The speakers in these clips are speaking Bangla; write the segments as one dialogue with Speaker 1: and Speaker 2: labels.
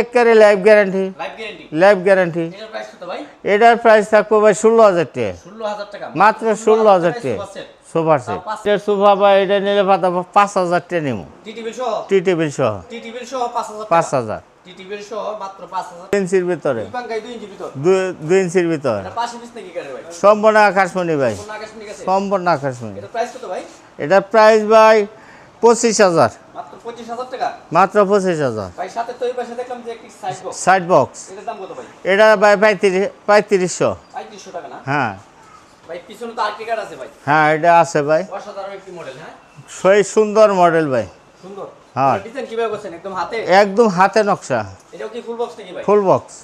Speaker 1: একবারে life guarantee
Speaker 2: life guarantee
Speaker 1: life guarantee
Speaker 2: এটার প্রাইস কত ভাই?
Speaker 1: এটার প্রাইস ষোলো হাজার টাকা। মাত্র ষোলো হাজার টাকা। সোফার সেট এটা সোফা বা এটা নিলে পাতা পাঁচ হাজার টাকা নেব
Speaker 2: টি টিভি সহ?
Speaker 1: টেবিল সহ।
Speaker 2: পাঁচ হাজার
Speaker 1: ভিতরে।
Speaker 2: দুই
Speaker 1: ইঞ্চির ভিতর। সম্পূর্ণ আকাশমণি ভাই। সম্পূর্ণ আকাশমণি
Speaker 2: এটার প্রাইস কত
Speaker 1: এটার প্রাইস ভাই পঁচিশ হাজার।
Speaker 2: মাত্র পঁচিশ হাজার।
Speaker 1: সাইড বক্স এটা ভাই পঁয়ত্রিশ পঁয়ত্রিশশো। হ্যাঁ। হ্যাঁ এটা আছে ভাই।
Speaker 2: হ্যাঁ?
Speaker 1: সেই সুন্দর মডেল ভাই। হ্যাঁ।
Speaker 2: একদম হাতে?
Speaker 1: নকশা।
Speaker 2: ফুল বক্স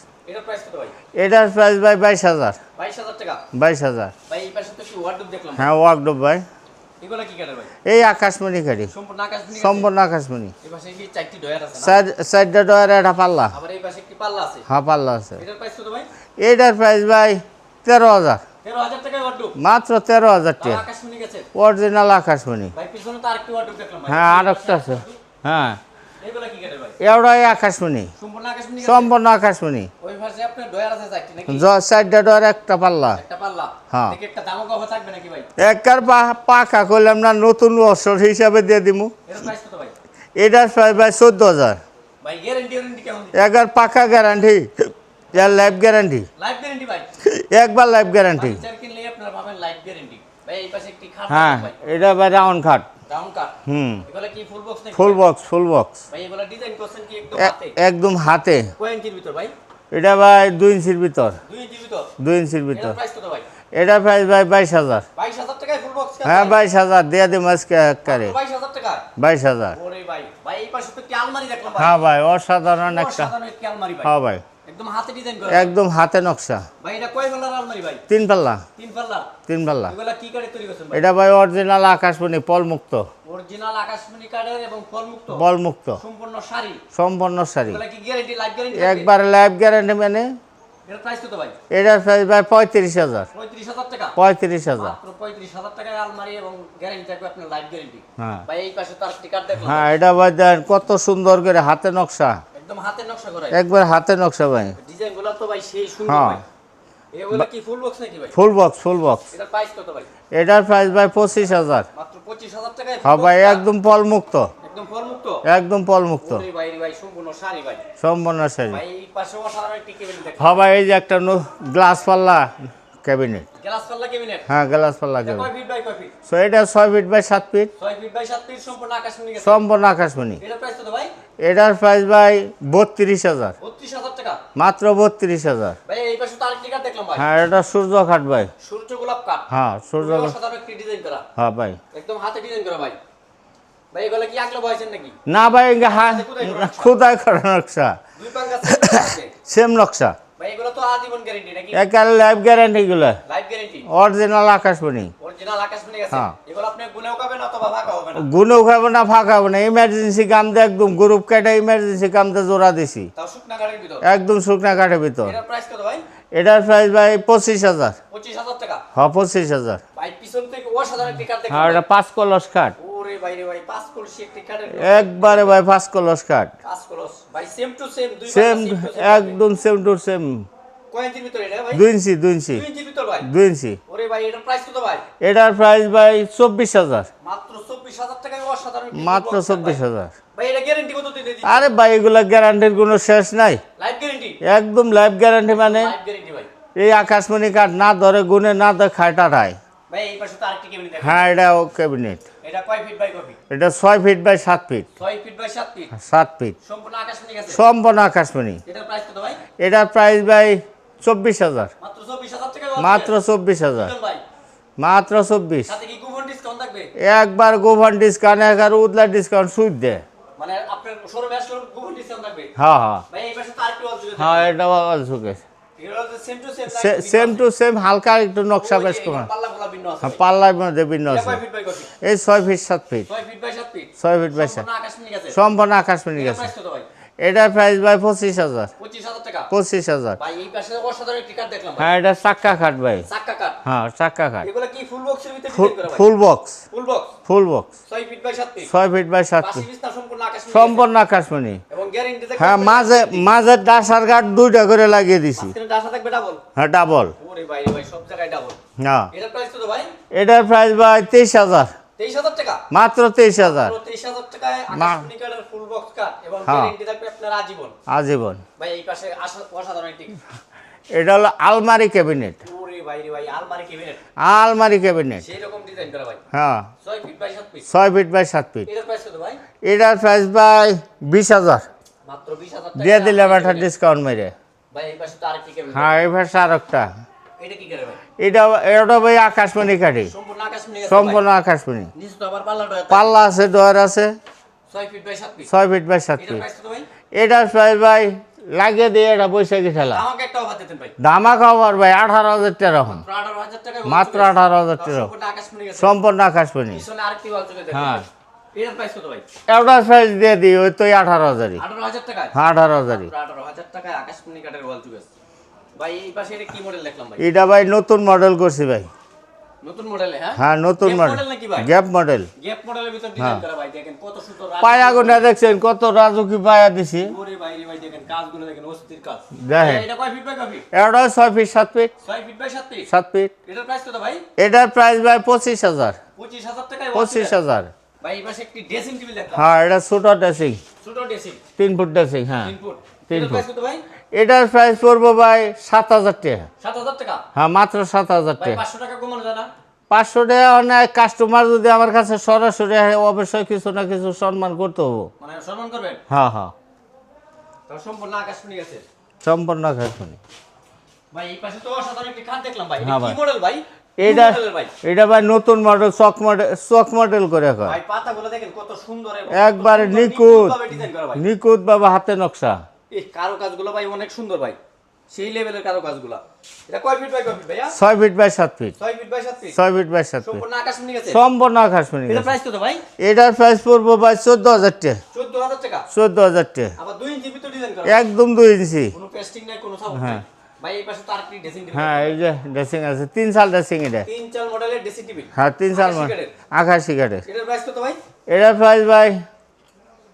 Speaker 2: এটার প্রাইস ভাই?
Speaker 1: বাইশ হাজার।
Speaker 2: বাইশ হাজার
Speaker 1: হ্যাঁ ওয়াকডোব ভাই।
Speaker 2: এগুলা কি কাটে ভাই?
Speaker 1: এই আকাশমণি গাড়ি
Speaker 2: সম্পূর্ণ আকাশ
Speaker 1: সম্পূর্ণ আকাশমণি।
Speaker 2: এই পাশে কি চারটি ডয়ার আছে না?
Speaker 1: সাইড সাইডটা ডয়ার একটা পাল্লা।
Speaker 2: আবার এই পাশে একটি পাল্লা আছে?
Speaker 1: হ্যাঁ পাল্লা আছে।
Speaker 2: এটার প্রাইস কত ভাই?
Speaker 1: এটার প্রাইস ভাই তেরো হাজার।
Speaker 2: টাকায় ওয়ার্ডরোব
Speaker 1: মাত্র তেরো হাজার
Speaker 2: তাও
Speaker 1: টাকা
Speaker 2: গেছে
Speaker 1: অরিজিনাল আকাশমণি।
Speaker 2: ভাই পিছনে তো আরেকটি ওয়ার্ডরোব দেখলাম
Speaker 1: হ্যাঁ আর একটা আছে হ্যাঁ। এটাই আকাশমণি।
Speaker 2: সম্পূর্ণ
Speaker 1: আকাশমণি
Speaker 2: চারটি
Speaker 1: ডয়ার একটা পাল্লা। হ্যাঁ।
Speaker 2: দেখি একটা দামও কম থাকবে নাকি ভাই?
Speaker 1: একবার পা- পাখা করলাম না নতুন বছর হিসাবে দিয়ে দিমু। এটার প্রাইস ভাই চোদ্দ হাজার।
Speaker 2: গ্যারান্টি
Speaker 1: একবার পাকা গ্যারান্টি এর লাইফ গ্যারান্টি একবার লাইফ গ্যারান্টি হ্যাঁ এটা ভাই রাউন্ড খাট। হুম।
Speaker 2: কি ফুল বক্স নাকি?
Speaker 1: ফুল বক্স ফুল বক্স
Speaker 2: ভাই এগুলা ডিজাইন করছেন কি একদম হাতে?
Speaker 1: একদম হাতে।
Speaker 2: কয় ইঞ্চির ভিতর ভাই?
Speaker 1: এটা ভাই দুই ইঞ্চির ভিতর।
Speaker 2: দুই ইঞ্চির ভিতর?
Speaker 1: ইঞ্চির ভিতর।
Speaker 2: প্রাইস কত ভাই?
Speaker 1: এটার প্রাইস ভাই বাইশ হাজার।
Speaker 2: টাকায় ফুল বক্স
Speaker 1: হ্যাঁ বাইশ হাজার। দিয়ে একবারে
Speaker 2: বাইশ হাজার টাকা?
Speaker 1: বাইশ হাজার।
Speaker 2: ওরে ভাই। ভাই এই পাশে তো একটি আলমারি দেখলাম ভাই।
Speaker 1: হ্যাঁ ভাই অসাধারণ একটা
Speaker 2: অসাধারণ একটি আলমারি ভাই।
Speaker 1: হ্যাঁ ভাই।
Speaker 2: একদম হাতে ডিজাইন করা।
Speaker 1: একদম হাতে নকশা।
Speaker 2: ভাই এটা কয় পাল্লার আলমারি ভাই?
Speaker 1: তিন পাল্লা।
Speaker 2: তিন পাল্লা
Speaker 1: তিন পাল্লা।
Speaker 2: এগুলা কি তৈরি করছেন ভাই?
Speaker 1: এটা ভাই অরিজিনাল আকাশমণি পলমুক্ত।
Speaker 2: অরিজিনাল আকাশমণি কাঠের এবং সম্পূর্ণ শাড়ি?
Speaker 1: শাড়ি।
Speaker 2: এগুলা কি গ্যারান্টি লাইফ গ্যারান্টি
Speaker 1: একবার লাইফ গ্যারান্টি মানে?
Speaker 2: এর প্রাইস কত ভাই?
Speaker 1: এটার প্রাইস ভাই পঁয়ত্রিশ হাজার।
Speaker 2: পঁয়ত্রিশ হাজার টাকা? মাত্র টাকায় আলমারি এবং গ্যারান্টি থাকবে আপনার লাইফ গ্যারান্টি
Speaker 1: হ্যাঁ।
Speaker 2: ভাই এই পাশে তার টিকার দেখলাম।
Speaker 1: হ্যাঁ এটা ভাই দেন কত সুন্দর করে হাতে নকশা।
Speaker 2: একদম হাতে নকশা করা
Speaker 1: একবার হাতে নকশা ভাই
Speaker 2: ডিজাইনগুলো তো ভাই সেই সুন্দর
Speaker 1: হ্যাঁ।
Speaker 2: ভাই। কি ফুল বক্স নাকি ভাই?
Speaker 1: ফুল বক্স ফুল বক্স
Speaker 2: এটার প্রাইস কত ভাই?
Speaker 1: এটার প্রাইস ভাই পঁচিশ হাজার।
Speaker 2: মাত্র পঁচিশ হাজার টাকায়
Speaker 1: হ্যাঁ ভাই একদম পলমুক্ত
Speaker 2: একদম ফলমুক্ত?
Speaker 1: একদম পলমুক্ত
Speaker 2: ওরে ভাই ভাই সম্পূর্ণ শাড়ি ভাই।
Speaker 1: শাড়ি।
Speaker 2: ভাই এই পাশে অসাধারণ একটি
Speaker 1: হ্যাঁ ভাই এই যে একটা গ্লাস পাল্লা। ক্যাবিনেট। হ্যাঁ গ্লাস পাল্লা ক্যাবিনেট সো এটা ছয় ফিট বাই সাত ফিট।
Speaker 2: সম্পূর্ণ
Speaker 1: আকাশমণি
Speaker 2: এটার প্রাইস ভাই?
Speaker 1: বত্রিশ হাজার। মাত্র বত্রিশ হাজার। হ্যাঁ এটা সূর্য খাট ভাই।
Speaker 2: সূর্য গোলাপ কাঠ।
Speaker 1: হ্যাঁ সূর্য হ্যাঁ ভাই।
Speaker 2: একদম হাতে ডিজাইন করা ভাই।
Speaker 1: না ভাই খুদাই করা নকশা। সেম নকশা।
Speaker 2: ভাই এগুলো তো আজীবন গ্যারান্টি নাকি?
Speaker 1: একার লাইফ গ্যারান্টি গুলো
Speaker 2: লাইফ গ্যারান্টি
Speaker 1: অরিজিনাল আকাশমণি
Speaker 2: অরিজিনাল আকাশ মিলে গেছে
Speaker 1: হ্যাঁ।
Speaker 2: এগুলো আপনি গুনেও খাবেন অথবা ভাগা হবে না?
Speaker 1: গুনেও খাব না ফাঁকাবো না। ইমার্জেন্সি কাম দিয়ে একদম গ্রুপ কেটে ইমার্জেন্সি কাম দিয়ে জোড়া দিছি।
Speaker 2: তাও শুকনা গাড়ির ভিতর?
Speaker 1: একদম শুকনা কাঠের ভিতর।
Speaker 2: এটার প্রাইস কত ভাই?
Speaker 1: এটার প্রাইস ভাই পঁচিশ হাজার।
Speaker 2: পঁচিশ হাজার টাকা?
Speaker 1: হ্যাঁ পঁচিশ হাজার।
Speaker 2: ভাই পিছন থেকে অসাধারণ একটি কাঠ
Speaker 1: আর
Speaker 2: দেখলাম
Speaker 1: এটা পাঁচ কলস কাঠ। একবারে ভাই পাঁচ কলস কাঠ।
Speaker 2: ভাই সেম
Speaker 1: একদম সেম টু সেম দুই ইঞ্চি দুই ইঞ্চি।
Speaker 2: দুই
Speaker 1: ইঞ্চি।
Speaker 2: এটার প্রাইস ভাই?
Speaker 1: চব্বিশ হাজার।
Speaker 2: মাত্র চব্বিশ হাজার
Speaker 1: আরে ভাই এগুলো গ্যারান্টির কোনো শেষ নাই। একদম লাইফ গ্যারান্টি মানে এই আকাশমণি কাঠ না ধরে গুনে না ধরে খায় হ্যাঁ এটা ও ক্যাবিনেট
Speaker 2: এটা কয় ফিট বাই কয় ফিট
Speaker 1: এটা ছয় ফিট বাই সাত ফিট
Speaker 2: বাই সাত ফিট
Speaker 1: ফিট
Speaker 2: সম্পূর্ণ আকাশ গেছে?
Speaker 1: সম্পূর্ণ আকাশমণি।
Speaker 2: এটার প্রাইস কত ভাই?
Speaker 1: এটার প্রাইস ভাই চব্বিশ হাজার।
Speaker 2: মাত্র চব্বিশ হাজার টাকা
Speaker 1: মাত্র চব্বিশ হাজার।
Speaker 2: ভাই।
Speaker 1: মাত্র চব্বিশ।
Speaker 2: সাথে কি কুপন ডিসকাউন্ট থাকবে?
Speaker 1: একবার গোভান ডিসকাউন্ট একবার উদলা ডিসকাউন্ট সুদ দে।
Speaker 2: মানে আপনার শোরুমে আসলে কুপন ডিসকাউন্ট থাকবে?
Speaker 1: হ্যাঁ হ্যাঁ।
Speaker 2: ভাই এই পাশে
Speaker 1: হ্যাঁ এটা সুখে
Speaker 2: same to same
Speaker 1: same to same হালকা একটু নকশা বেশ কমা
Speaker 2: পাল্লা গোলা ভিন্ন আছে।
Speaker 1: হ্যাঁ এই ছয় ফিট সাত ফিট
Speaker 2: ছয় ফিট বাই সাত সম্পূর্ণ
Speaker 1: আকাশমণি গেছে। এটার প্রাইস ভাই? পঁচিশ হাজার
Speaker 2: পঁচিশ হাজার।
Speaker 1: হ্যাঁ এটা চাক্কা খাট ভাই। হ্যাঁ চাক্কা খাট
Speaker 2: ফুল
Speaker 1: বক্স
Speaker 2: ফুল বক্স ছয় ফিট বাই সাত ফিট সম্পূর্ণ
Speaker 1: আকাশমণি হ্যাঁ মাঝে মাঝে ডাসার গাঠ দুইটা করে লাগিয়ে দিছি। হ্যাঁ ডাবল হ্যাঁ।
Speaker 2: এটার প্রাইস ভাই?
Speaker 1: তেইশ হাজার।
Speaker 2: টাকা?
Speaker 1: মাত্র তেইশ হাজার।
Speaker 2: টাকায় ফুল বক্স এবং
Speaker 1: হ্যাঁ।
Speaker 2: গ্যারেন্টি থাকবে আপনার আজীবন।
Speaker 1: আজীবন।
Speaker 2: ভাই এই পাশে আসা- অসাধারণ একটি
Speaker 1: এটা হলো আলমারি ক্যাবিনেট।
Speaker 2: আলমারি ক্যাবিনেট।
Speaker 1: হ্যাঁ।
Speaker 2: ছয় ফিট বাই সাত ফিট
Speaker 1: বাই
Speaker 2: এটার প্রাইস ভাই?
Speaker 1: বিশ হাজার। দিয়ে দিলাম একটা ডিসকাউন্ট মেরে।
Speaker 2: ভাই এই পাশে আরেকটি। এটা
Speaker 1: এটা এটা ভাই আকাশমণি কাঠি।
Speaker 2: সম্পূর্ণ আকাশমণি
Speaker 1: পাল্লা আছে ডোয়ার আছে।
Speaker 2: ছয় ফিট বাই সাত ফিট প্রাইস কত ভাই?
Speaker 1: লাগিয়ে দিয়ে এটা বৈশাখী ঠেলা।
Speaker 2: ভাই।
Speaker 1: দামা খাবার ভাই আঠারো হাজার টাকা এখন।
Speaker 2: মাত্র আঠারো হাজার টাকা সম্পূর্ণ আকাশমণি
Speaker 1: হ্যাঁ।
Speaker 2: এটার প্রাইস
Speaker 1: দিয়ে দিই ওই তো আঠারো হাজারই।
Speaker 2: আঠারো
Speaker 1: হ্যাঁ আঠারো হাজারই।
Speaker 2: ভাই এই পাশে এটা কি মডেল দেখলাম ভাই?
Speaker 1: এটা ভাই নতুন মডেল করছি ভাই।
Speaker 2: নতুন মডেলে হ্যাঁ?
Speaker 1: হ্যাঁ নতুন মডেল গ্যাপ মডেল
Speaker 2: গ্যাপ মডেলের ভিতর ডিজাইন করা ভাই দেখেন কত সুন্দর
Speaker 1: পায়া গুনা দেখছেন কত রাজুকি পায়া দিছি।
Speaker 2: ওরে ভাই রে ভাই দেখেন কাজগুলো দেখেন অস্থির কাজ।
Speaker 1: দেখেন।
Speaker 2: এটা কয় ফিট বাই কয় ফিট
Speaker 1: এটা ছয় ফিট সাত ফিট
Speaker 2: ছয় ফিট বাই সাত ফিট
Speaker 1: সাত ফিট
Speaker 2: এটার প্রাইস কত ভাই?
Speaker 1: এটার প্রাইস ভাই পঁচিশ হাজার।
Speaker 2: পঁচিশ হাজার টাকায়
Speaker 1: পঁচিশ হাজার।
Speaker 2: ভাই এই পাশে একটি ড্রেসিং টেবিল দেখলাম।
Speaker 1: হ্যাঁ এটা ছোট ড্রেসিং
Speaker 2: ছোট ড্রেসিং
Speaker 1: তিন ফুট ড্রেসিং হ্যাঁ।
Speaker 2: তিন ফুট
Speaker 1: তিন ফুট।
Speaker 2: প্রাইস কত ভাই?
Speaker 1: এটার প্রাইস পড়ব ভাই সাত হাজার টাকা।
Speaker 2: সাত হাজার টাকা?
Speaker 1: হ্যাঁ মাত্র সাত হাজার টাকা।
Speaker 2: পাঁচশো টাকা কমানো যায় না?
Speaker 1: পাঁচশো টাকা অনেক কাস্টমার যদি আমার কাছে সরাসরি আসে, অবশ্যই কিছু না কিছু সম্মান করতে হব।
Speaker 2: মানে সম্মান করবেন?
Speaker 1: হ্যাঁ হ্যাঁ।
Speaker 2: সম্পূর্ণ আকাশ শুনে
Speaker 1: সম্পূর্ণ খাসনি
Speaker 2: ভাই এই পাশে তো অসাধারণ একটি খাট দেখলাম ভাই।
Speaker 1: হ্যাঁ
Speaker 2: কি
Speaker 1: ভাই।
Speaker 2: মডেল ভাই?
Speaker 1: এটা
Speaker 2: ভাই?
Speaker 1: এটা ভাই নতুন মডেল চক মডেল চক মডেল করে কয়
Speaker 2: ভাই পাতাগুলো দেখেন কত সুন্দর
Speaker 1: একবারে নিখুঁত। নিখুঁত বাবা হাতে নকশা।
Speaker 2: এই কারও কাজগুলো ভাই অনেক সুন্দর ভাই। সেই লেভেলের কারও কাজগুলা এটা কয় ফিট বাই কয় ফিট ভাইয়া?
Speaker 1: ছয় ফিট বাই সাত ফিট
Speaker 2: ছয় ফিট বাই সাত ফিট
Speaker 1: ছয় ফিট বাই সাত ফিট
Speaker 2: সম্পূর্ণ গেছে?
Speaker 1: সম্পূর্ণ আকাশমণি
Speaker 2: এটা প্রাইস কত ভাই?
Speaker 1: এটার প্রাইস পড়ব ভাই চোদ্দ হাজার টাকা।
Speaker 2: চোদ্দ হাজার টাকা?
Speaker 1: চোদ্দ হাজার টাকা।
Speaker 2: আবার দুই ইঞ্চি ভিতর ডিজাইন করা।
Speaker 1: একদম দুই ইঞ্চি
Speaker 2: কোনো পেস্টিং নাই কোনো
Speaker 1: হ্যাঁ।
Speaker 2: নাই। ভাই এই পাশে তো আরেকটি ড্রেসিং
Speaker 1: হ্যাঁ এই যে ড্রেসিং আছে। সাল ড্রেসিং এটা।
Speaker 2: তিন চার মডেলের ড্রেসিং টেবিল
Speaker 1: হ্যাঁ সাল
Speaker 2: আকাশি কাঠের। এটার প্রাইস কত ভাই?
Speaker 1: এটার প্রাইস ভাই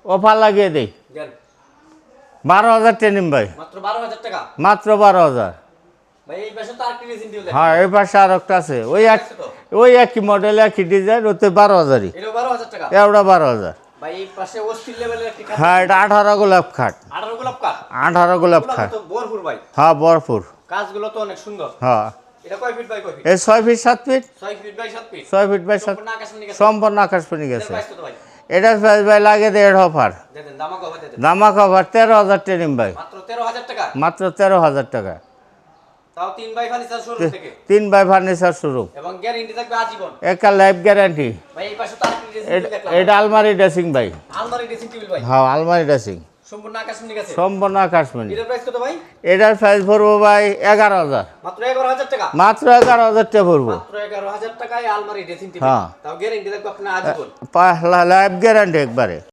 Speaker 1: অফার লাগিয়ে দেই। বারো হাজার টেনিম ভাই।
Speaker 2: মাত্র বারো হাজার
Speaker 1: হ্যাঁ এই পাশে আর একটা আছে। ওই এক ওই একই মডেল একই ডিজাইন ওতে বারো হাজারই।
Speaker 2: এটাও বারো হাজার
Speaker 1: হ্যাঁ এটা আঠারো গোলাপ খাট
Speaker 2: আঠারো গোলাপ
Speaker 1: খাট হ্যাঁ বরপুর
Speaker 2: কাজগুলো তো অনেক সুন্দর।
Speaker 1: হ্যাঁ। এই ছয় ফিট সাত ফিট
Speaker 2: ছয় ফিট বাই সাত সম্পূর্ণ আকাশ গেছে। এটার
Speaker 1: গেছে
Speaker 2: প্রাইস ভাই
Speaker 1: লাগে দেড় অফার।
Speaker 2: দামা
Speaker 1: কভার তেরো হাজার টেনিম ভাই।
Speaker 2: মাত্র তেরো হাজার টাকা? তিন বাই ফার্নিচার
Speaker 1: শুরু একটা লাইফ গ্যারান্টি এটা আলমারি ড্রেসিং ভাই। হ্যাঁ আলমারি ড্রেসিং
Speaker 2: সম্পূর্ণ গেছে
Speaker 1: আকাশমণি।
Speaker 2: এটার প্রাইস কত ভাই?
Speaker 1: এটার প্রাইস ভরবো ভাই এগারো হাজার।
Speaker 2: মাত্র এগারো হাজার টাকা?
Speaker 1: মাত্র এগারো হাজার টাকা ভরবো
Speaker 2: মাত্র এগারো হাজার টাকায় আলমারি ড্রেসিং টেবিল
Speaker 1: হ্যাঁ।
Speaker 2: তাও গ্যারেন্টি থাকবে আপনার আজীবন।
Speaker 1: লাইফ গ্যারান্টি একবারে।